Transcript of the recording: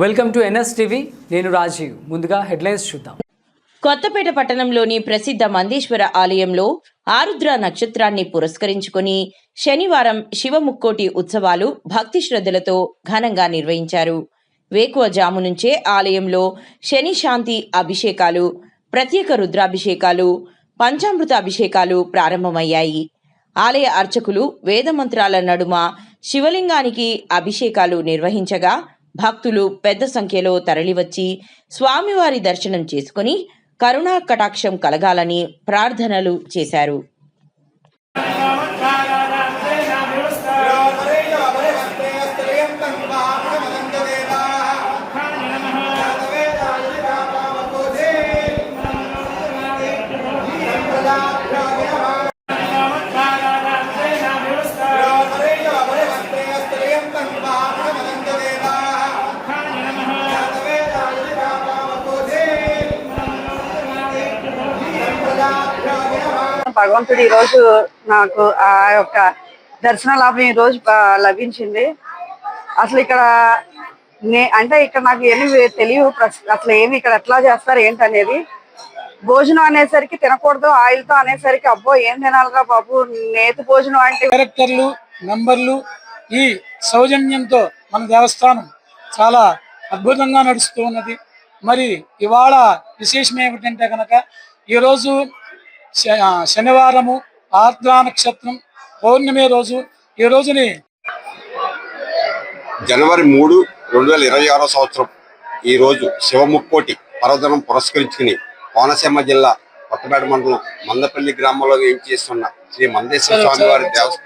Welcome to NS TV. నేను రాజీవ్. ముందుగా headlines చూద్దాం. కొత్తపేట పట్టణంలోని ప్రసిద్ధ మందేశ్వర ఆలయంలో ఆరుద్ర నక్షత్రాన్ని పురస్కరించుకొని శనివారం శివముక్కోటి ఉత్సవాలు భక్తి శ్రద్ధలతో ఘనంగా నిర్వహించారు. వేకువజాము నుంచే ఆలయంలో శని శాంతి అభిషేకాలు ప్రత్యేక రుద్రాభిషేకాలు పంచామృత అభిషేకాలు ప్రారంభమయ్యాయి. ఆలయ అర్చకులు వేదమంత్రాల నడుమ శివలింగానికి అభిషేకాలు నిర్వహించగా భక్తులు పెద్ద సంఖ్యలో తరలివచ్చి స్వామివారి దర్శనం చేసుకుని కరుణా కటాక్షం కలగాలని ప్రార్థనలు చేశారు. భగవంతుడు ఈ రోజు నాకు ఆ యొక్క దర్శన లాభం ఈ రోజు లభించింది. అసలు ఇక్కడ నే అంటే ఇక్కడ నాకు ఏమి తెలియవు అసలు ఏమి ఇక్కడ ఎట్లా చేస్తారు ఏంటి అనేది భోజనం అనేసరికి తినకూడదు ఆయిల్తో అనేసరికి అబ్బో ఏం తినాలిరా బాబు నేతి భోజనం అంటే క్యారెక్టర్లు మెంబర్లు ఈ సౌజన్యంతో మన దేవస్థానం చాలా అద్భుతంగా నడుస్తూ ఉన్నది. మరి ఇవాళ విశేషం ఏమిటంటే కనుక ఈరోజు శనివారము ఆర్ద్రా నక్షత్రం పౌర్ణమి రోజు ఈ రోజుని జనవరి మూడు రెండు వేల ఇరవై ఆరో సంవత్సరం ఈ రోజు శివముక్కోటి పర్వదనం పురస్కరించుకుని కోనసీమ జిల్లా కొత్తపేట మండలం మందపల్లి గ్రామంలో ఏం చేస్తున్న శ్రీ మందేశ్వర స్వామి వారి దేవస్థానం